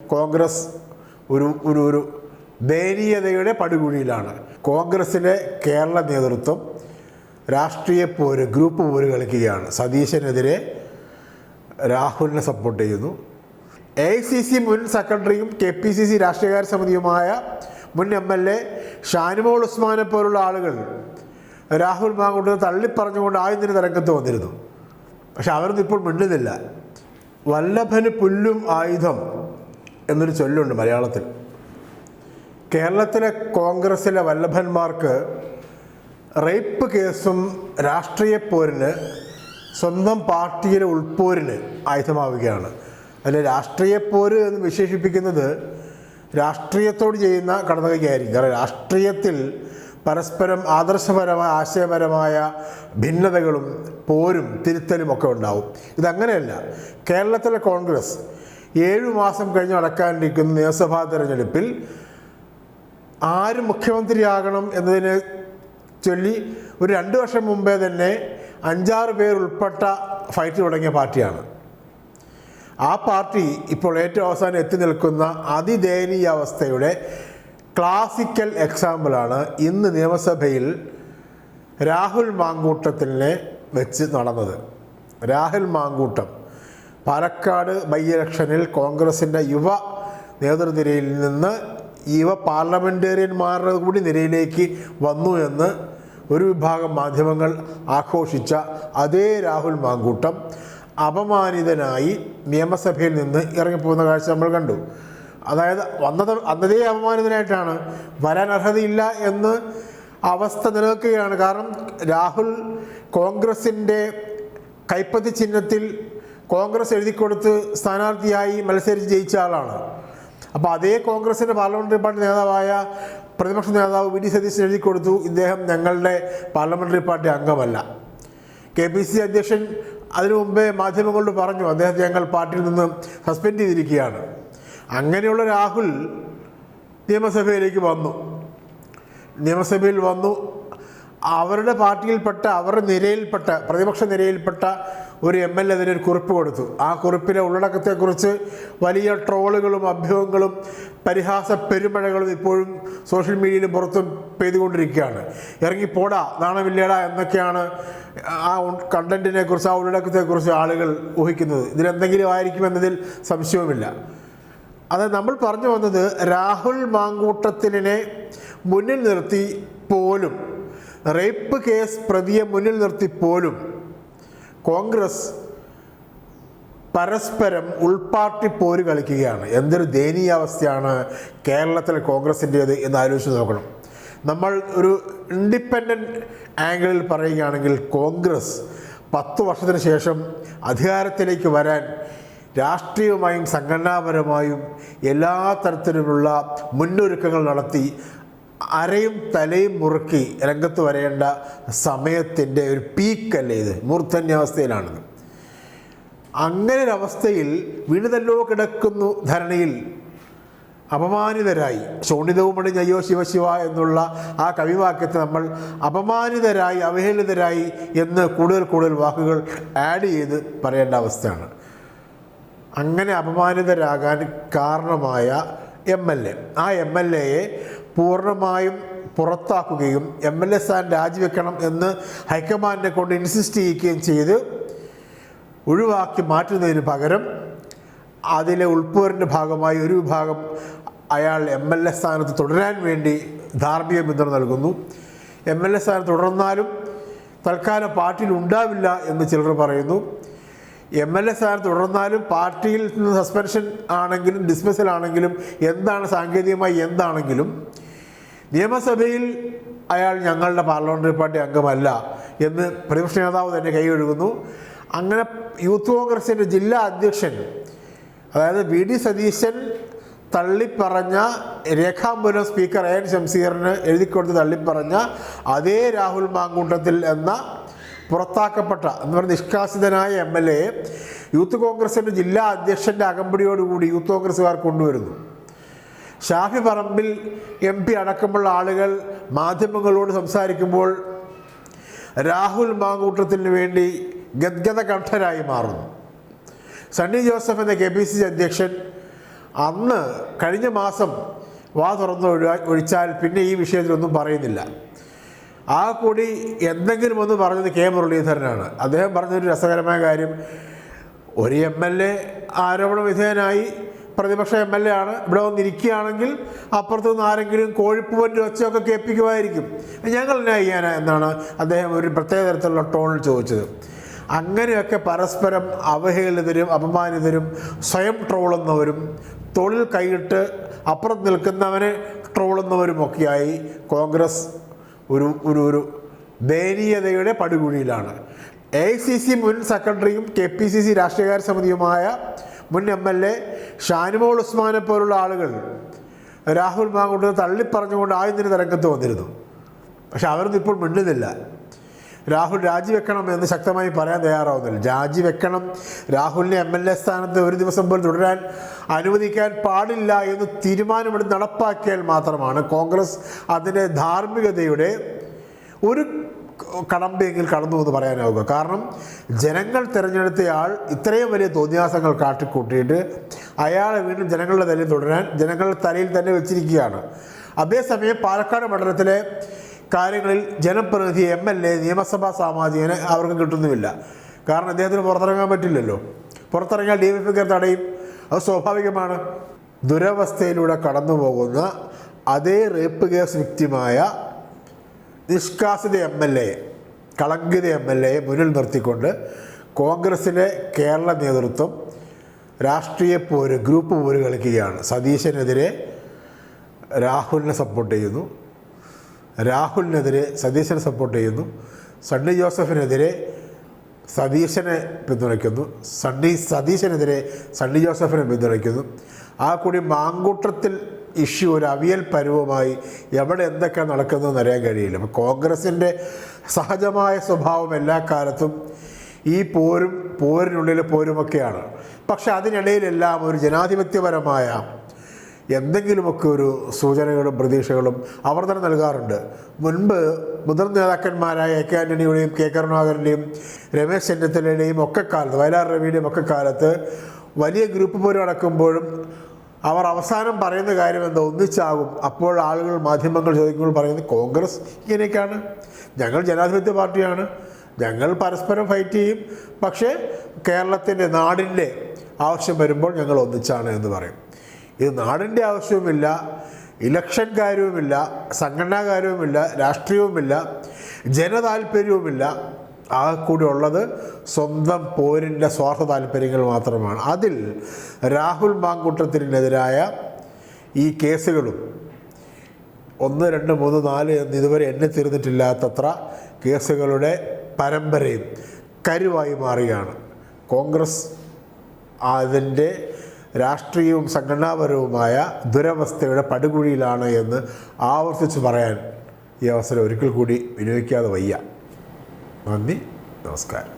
കോൺഗ്രസ് ഒരു ഒരു ഒരു ദയനീയതയുടെ പടുകുഴിയിലാണ്. കോൺഗ്രസിലെ കേരള നേതൃത്വം രാഷ്ട്രീയ പോര് ഗ്രൂപ്പ് പോര് കളിക്കുകയാണ്. സതീശനെതിരെ രാഹുലിനെ സപ്പോർട്ട് ചെയ്യുന്നു. എ സി സി മുൻ സെക്രട്ടറിയും കെ പി സി സി രാഷ്ട്രീയകാര്യ സമിതിയുമായ മുൻ എം എൽ എ ഷാനിമോൾ ഉസ്മാനെ പോലുള്ള ആളുകൾ രാഹുൽ മാങ്കൂട്ടിനെ തള്ളിപ്പറഞ്ഞുകൊണ്ട് ആദ്യം തന്നെ തിരക്കത്ത് വന്നിരുന്നു. പക്ഷെ അവരൊന്നും ഇപ്പോൾ മിണ്ടുന്നില്ല. വല്ലഭന് പുല്ലും ആയുധം എന്നൊരു ചൊല്ലുണ്ട് മലയാളത്തിൽ. കേരളത്തിലെ കോൺഗ്രസിലെ വല്ലഭന്മാർക്ക് റേപ്പ് കേസും രാഷ്ട്രീയ പോരിന് സ്വന്തം പാർട്ടിയിലെ ഉൾപോരിന് ആയുധമാവുകയാണ്. അതിൽ രാഷ്ട്രീയ പോര് എന്ന് വിശേഷിപ്പിക്കുന്നത് രാഷ്ട്രീയത്തോട് ചെയ്യുന്ന കടന്നുകൈയായിരിക്കും കാരണം രാഷ്ട്രീയത്തിൽ പരസ്പരം ആദർശപരമായ ആശയപരമായ ഭിന്നതകളും പോരും തിരുത്തലും ഒക്കെ ഉണ്ടാവും. ഇതങ്ങനെയല്ല. കേരളത്തിലെ കോൺഗ്രസ് ഏഴു മാസം കഴിഞ്ഞ് നടക്കാനിരിക്കുന്ന നിയമസഭാ തെരഞ്ഞെടുപ്പിൽ ആര് മുഖ്യമന്ത്രിയാകണം എന്നതിനെ ചൊല്ലി ഒരു രണ്ട് വർഷം മുമ്പേ തന്നെ അഞ്ചാറ് പേർ ഉൾപ്പെട്ട ഫൈറ്റ് തുടങ്ങിയ പാർട്ടിയാണ്. ആ പാർട്ടി ഇപ്പോൾ ഏറ്റവും അവസാനം എത്തി നിൽക്കുന്ന അതിദയനീയ അവസ്ഥയുടെ ക്ലാസിക്കൽ എക്സാമ്പിളാണ് ഇന്ന് നിയമസഭയിൽ രാഹുൽ മാങ്കൂട്ടത്തിനെ വെച്ച് നടന്നത്. രാഹുൽ മാങ്കൂട്ടം. പാലക്കാട് ബൈ ഇലക്ഷനിൽ കോൺഗ്രസിന്റെ യുവ നേതൃനിരയിൽ നിന്ന് യുവ പാർലമെന്റേറിയന്മാരുടെ കൂടി നിരയിലേക്ക് വന്നു എന്ന് ഒരു വിഭാഗം മാധ്യമങ്ങൾ ആഘോഷിച്ച അതേ രാഹുൽ മാങ്കൂട്ടം അപമാനിതനായി നിയമസഭയിൽ നിന്ന് ഇറങ്ങിപ്പോകുന്ന കാഴ്ച നമ്മൾ കണ്ടു. അതായത് വന്നത് അന്നതേ അപമാനിതനായിട്ടാണ്. വരാൻ അർഹതയില്ല എന്ന് അവസ്ഥ നിലനിൽക്കുകയാണ്. കാരണം രാഹുൽ കോൺഗ്രസിന്റെ കൈപ്പത്തി ചിഹ്നത്തിൽ കോൺഗ്രസ് എഴുതി കൊടുത്ത് സ്ഥാനാർത്ഥിയായി മത്സരിച്ച് ജയിച്ച ആളാണ്. അപ്പോൾ അതേ കോൺഗ്രസിന്റെ പാർലമെന്ററി പാർട്ടി നേതാവായ പ്രതിപക്ഷ നേതാവ് വി ഡി സതീശൻ എഴുതി കൊടുത്തു. ഇദ്ദേഹം ഞങ്ങളുടെ പാർലമെന്ററി പാർട്ടി അംഗമല്ല. കെ പി സി അധ്യക്ഷൻ അതിനു മുമ്പേ മാധ്യമങ്ങളോട് പറഞ്ഞു അദ്ദേഹത്തെ ഞങ്ങൾ പാർട്ടിയിൽ നിന്ന് സസ്പെൻഡ് ചെയ്തിരിക്കുകയാണ്. അങ്ങനെയുള്ള രാഹുൽ നിയമസഭയിലേക്ക് വന്നു. നിയമസഭയിൽ വന്നു. അവരുടെ പാർട്ടിയിൽപ്പെട്ട അവരുടെ നിരയിൽപ്പെട്ട പ്രതിപക്ഷ നിരയിൽപ്പെട്ട ഒരു എം എൽ എ അതിനൊരു കുറിപ്പ് കൊടുത്തു. ആ കുറിപ്പിലെ ഉള്ളടക്കത്തെക്കുറിച്ച് വലിയ ട്രോളുകളും അഭ്യൂഹങ്ങളും പരിഹാസ പെരുമഴകളും ഇപ്പോഴും സോഷ്യൽ മീഡിയയിലും പുറത്തും പെയ്തുകൊണ്ടിരിക്കുകയാണ്. ഇറങ്ങിപ്പോടാ നാണമില്ലേടാ എന്നൊക്കെയാണ് ആ കണ്ടന്റിനെ കുറിച്ച് ആ ഉള്ളടക്കത്തെക്കുറിച്ച് ആളുകൾ ഊഹിക്കുന്നത്. ഇതിലെന്തെങ്കിലും ആയിരിക്കുമെന്നതിൽ സംശയവുമില്ല. അത് നമ്മൾ പറഞ്ഞു വന്നത് രാഹുൽ മാങ്കൂട്ടത്തിനെ മുന്നിൽ നിർത്തി പോലും റേപ്പ് കേസ് പ്രതിയെ മുന്നിൽ നിർത്തി പോലും കോൺഗ്രസ് പരസ്പരം ഉൾപാർട്ടി പോര് കളിക്കുകയാണ്. എന്തൊരു ദയനീയാവസ്ഥയാണ് കേരളത്തിലെ കോൺഗ്രസിന്റേത് എന്ന് ആലോചിച്ച് നോക്കണം. നമ്മൾ ഒരു ഇൻഡിപെൻഡന്റ് ആംഗിളിൽ പറയുകയാണെങ്കിൽ കോൺഗ്രസ് പത്ത് വർഷത്തിന് ശേഷം അധികാരത്തിലേക്ക് വരാൻ രാഷ്ട്രീയമായും സംഘടനാപരമായും എല്ലാ തരത്തിലുമുള്ള മുന്നൊരുക്കങ്ങൾ നടത്തി അരയും തലയും മുറുക്കി രംഗത്ത് വരേണ്ട സമയത്തിന്റെ ഒരു പീക്കല്ലേ ഇത്? മൂർധന്യാവസ്ഥയിലാണിത് അങ്ങനെ ഒരവസ്ഥയിൽ വീണുതല്ലോ കിടക്കുന്നു ധരണിയിൽ. അപമാനിതരായി. ശോണിതവുമണി ജയോ ശിവശിവ എന്നുള്ള ആ കവിവാക്യത്തെ നമ്മൾ അപമാനിതരായി അവഹേളിതരായി എന്ന് കൂടുതൽ കൂടുതൽ വാക്കുകൾ ആഡ് ചെയ്ത് പറയേണ്ട അവസ്ഥയാണ്. അങ്ങനെ അപമാനിതരാകാൻ കാരണമായ എം എൽ എ ആ എം എൽ എയെ പൂർണമായും പുറത്താക്കുകയും എം എൽ എ സ്ഥാനം രാജിവെക്കണം എന്ന് ഹൈക്കമാൻഡിനെ കൊണ്ട് ഇൻസിസ്റ്റ് ചെയ്യിക്കുകയും ചെയ്ത് ഒഴിവാക്കി മാറ്റുന്നതിന് പകരം അതിലെ ഉൾപ്പോരിന്റെ ഭാഗമായി ഒരു വിഭാഗം അയാൾ എം എൽ എ സ്ഥാനത്ത് തുടരാൻ വേണ്ടി ധാർമ്മിക പിന്തുണ നൽകുന്നു. എം എൽ എ സ്ഥാനം തുടർന്നാലും തൽക്കാലം പാർട്ടിയിൽ ഉണ്ടാവില്ല എന്ന് ചിലർ പറയുന്നു. എം എൽ എ സ്ഥാനം തുടർന്നാലും പാർട്ടിയിൽ നിന്ന് സസ്പെൻഷൻ ആണെങ്കിലും ഡിസ്മിസൽ ആണെങ്കിലും എന്താണ് സാങ്കേതികമായി എന്താണെങ്കിലും നിയമസഭയിൽ അയാൾ ഞങ്ങളുടെ പാർലമെന്ററി പാർട്ടി അംഗമല്ല എന്ന് പ്രതിപക്ഷ നേതാവ് തന്നെ കൈയൊഴുകുന്നു അങ്ങനെ യൂത്ത് കോൺഗ്രസിന്റെ ജില്ലാ അധ്യക്ഷൻ അതായത് വി ഡി സതീശൻ തള്ളിപ്പറഞ്ഞ രേഖാമൂലം സ്പീക്കർ എ എൻ ശംസീറിന് എഴുതിക്കൊടുത്ത് തള്ളിപ്പറഞ്ഞ അതേ രാഹുൽ മാങ്കൂട്ടത്തിൽ എന്ന പുറത്താക്കപ്പെട്ട എന്ന് പറഞ്ഞ നിഷ്കാസിതനായ എം എൽ എ യൂത്ത് കോൺഗ്രസിന്റെ ജില്ലാ അധ്യക്ഷന്റെ അകമ്പടിയോടുകൂടി യൂത്ത് കോൺഗ്രസ്സുകാർ കൊണ്ടുവരുന്നു. ഷാഫി പറമ്പിൽ എം പി അടക്കമുള്ള ആളുകൾ മാധ്യമങ്ങളോട് സംസാരിക്കുമ്പോൾ രാഹുൽ മാങ്കൂട്ടത്തിന് വേണ്ടി ഗദ്ഗത കണ്ഠരായി മാറുന്നു. സണ്ണി ജോസഫ് എന്ന കെ പി സി സി അധ്യക്ഷൻ അന്ന് കഴിഞ്ഞ മാസം വാ തുറന്ന് ഒഴിച്ചാൽ പിന്നെ ഈ വിഷയത്തിലൊന്നും പറയുന്നില്ല. ആ കൂടി എന്തെങ്കിലും ഒന്ന് പറഞ്ഞത് കെ മുരളീധരനാണ്. അദ്ദേഹം പറഞ്ഞൊരു രസകരമായ കാര്യം. ഒരു എം എൽ എ ആരോപണ വിധേയനായി പ്രതിപക്ഷ എം എൽ എ ആണ്. ഇവിടെ വന്നിരിക്കുകയാണെങ്കിൽ അപ്പുറത്തു നിന്ന് ആരെങ്കിലും കോഴിപ്പൂവന്റെ ഒച്ചയൊക്കെ കേൾപ്പിക്കുമായിരിക്കും. ഞങ്ങൾ എന്നാ ചെയ്യാനാ എന്നാണ് അദ്ദേഹം ഒരു പ്രത്യേക തരത്തിലുള്ള ടോണിൽ ചോദിച്ചത്. അങ്ങനെയൊക്കെ പരസ്പരം അവഹേളിതരും അപമാനിതരും സ്വയം ട്രോളുന്നവരും തൊഴിൽ കൈയിട്ട് അപ്പുറത്ത് നിൽക്കുന്നവനെ ട്രോളുന്നവരുമൊക്കെയായി കോൺഗ്രസ് ഒരു ഒരു ഒരു ദയനീയതയുടെ പടുകുഴിയിലാണ്. എ ഐ സി സി മുൻ സെക്രട്ടറിയും കെ പി സി സി രാഷ്ട്രീയകാര്യ സമിതിയുമായ മുൻ എം എൽ എ ഷാനിമോൾ ഉസ്മാനെ പോലുള്ള ആളുകൾ രാഹുൽ മാങ്കുട്ടിനെ തള്ളിപ്പറഞ്ഞുകൊണ്ട് ആദ്യം തന്നെ രംഗത്ത് വന്നിരുന്നു. പക്ഷെ അവരൊന്നും ഇപ്പോൾ മിണ്ടുന്നില്ല. രാഹുൽ രാജിവെക്കണം എന്ന് ശക്തമായി പറയാൻ തയ്യാറാവുന്നില്ല. രാജിവെക്കണം രാഹുലിനെ എം എൽ എ സ്ഥാനത്ത് ഒരു ദിവസം പോലും തുടരാൻ അനുവദിക്കാൻ പാടില്ല എന്ന് തീരുമാനമെടുത്ത് നടപ്പാക്കിയാൽ മാത്രമാണ് കോൺഗ്രസ് അതിന്റെ ധാർമ്മികതയുടെ ഒരു കടമ്പെങ്കിൽ കടന്നു എന്ന് പറയാനാവുക. കാരണം ജനങ്ങൾ തിരഞ്ഞെടുത്തയാൾ ഇത്രയും വലിയ തോന്നിയാസങ്ങൾ കാട്ടിക്കൂട്ടിയിട്ട് അയാളെ വീണ്ടും ജനങ്ങളുടെ തലയിൽ തുടരാൻ ജനങ്ങളുടെ തലയിൽ തന്നെ വെച്ചിരിക്കുകയാണ്. അതേസമയം പാലക്കാട് മണ്ഡലത്തിലെ കാര്യങ്ങളിൽ ജനപ്രതിനിധി എം എൽ എ നിയമസഭാ സാമാജികനെ അവർക്ക് കിട്ടുന്നുമില്ല. കാരണം അദ്ദേഹത്തിന് പുറത്തിറങ്ങാൻ പറ്റില്ലല്ലോ. പുറത്തിറങ്ങിയാൽ ഡി വി പിക്ക് തടയും. അത് സ്വാഭാവികമാണ്. ദുരവസ്ഥയിലൂടെ കടന്നു പോകുന്ന അതേ റേപ്പ് കേസ് വിക്റ്റിമായ നിഷ്കാസിത എം എൽ എ കളങ്കിത എം എൽ എയെ മുന്നിൽ നിർത്തിക്കൊണ്ട് കോൺഗ്രസിലെ കേരള നേതൃത്വം രാഷ്ട്രീയ പോര് ഗ്രൂപ്പ് പോര് കളിക്കുകയാണ്. സതീശനെതിരെ രാഹുലിനെ സപ്പോർട്ട് ചെയ്യുന്നു. രാഹുലിനെതിരെ സതീശനെ സപ്പോർട്ട് ചെയ്യുന്നു. സണ്ണി ജോസഫിനെതിരെ സതീശനെ പിന്തുണയ്ക്കുന്നു. സണ്ണി സതീശനെതിരെ സണ്ണി ജോസഫിനെ പിന്തുണയ്ക്കുന്നു. ആ കൂടി മാങ്കൂട്ടത്തിൽ ഇഷ്യൂ ഒരു അവിയൽ പരുവമായി എവിടെ എന്തൊക്കെ നടക്കുന്നതെന്ന് അറിയാൻ കഴിയില്ല. അപ്പോൾ കോൺഗ്രസിന്റെ സഹജമായ സ്വഭാവം എല്ലാ കാലത്തും ഈ പോരും പോരിനുള്ളിലെ പോരുമൊക്കെയാണ്. പക്ഷെ അതിനിടയിലെല്ലാം ഒരു ജനാധിപത്യപരമായ എന്തെങ്കിലുമൊക്കെ ഒരു സൂചനകളും പ്രതീക്ഷകളും അവർ തന്നെ നൽകാറുണ്ട്. മുൻപ് മുതിർന്ന നേതാക്കന്മാരായ എ കെ ആന്റണിയുടെയും കെ കരുണാകരന്റെയും രമേശ് ചെന്നിത്തലയുടെയും ഒക്കെ കാലത്ത് വയലാർ രവിയുടെയും ഒക്കെ കാലത്ത് വലിയ ഗ്രൂപ്പ് പോരും നടക്കുമ്പോഴും അവർ അവസാനം പറയുന്ന കാര്യം എന്താ? ഒന്നിച്ചാകും. അപ്പോൾ ആളുകൾ മാധ്യമങ്ങൾ ചോദിക്കുമ്പോൾ പറയുന്നത് കോൺഗ്രസ് ഇങ്ങനെയൊക്കെയാണ്. ഞങ്ങൾ ജനാധിപത്യ പാർട്ടിയാണ്. ഞങ്ങൾ പരസ്പരം ഫൈറ്റ് ചെയ്യും. പക്ഷേ കേരളത്തിന്റെ നാടിന്റെ ആവശ്യം വരുമ്പോൾ ഞങ്ങൾ ഒന്നിച്ചാണ് എന്ന് പറയും. ഇത് നാടിന്റെ ആവശ്യവുമില്ല ഇലക്ഷൻ കാര്യവുമില്ല സംഘടനാ രാഷ്ട്രീയവുമില്ല ജനതാൽപര്യവുമില്ല. ആ കൂടി ഉള്ളത് സ്വന്തം പോരിന്റെ സ്വാർത്ഥ താല്പര്യങ്ങൾ മാത്രമാണ്. അതിൽ രാഹുൽ മാങ്കൂട്ടത്തിനെതിരായ ഈ കേസുകളും ഒന്ന് രണ്ട് മൂന്ന് നാല് എന്ന് ഇതുവരെ എണ്ണി തീർന്നിട്ടില്ലാത്തത്ര കേസുകളുടെ പരമ്പരയും കരുവായി മാറുകയാണ് കോൺഗ്രസ് അതിന്റെ രാഷ്ട്രീയവും സംഘടനാപരവുമായ ദുരവസ്ഥയുടെ പടുകുഴിയിലാണ് എന്ന് ആവർത്തിച്ച് പറയാൻ ഈ അവസരം ഒരിക്കൽ കൂടി വിനിയോഗിക്കാതെ വയ്യ. നന്ദി നമസ്കാരം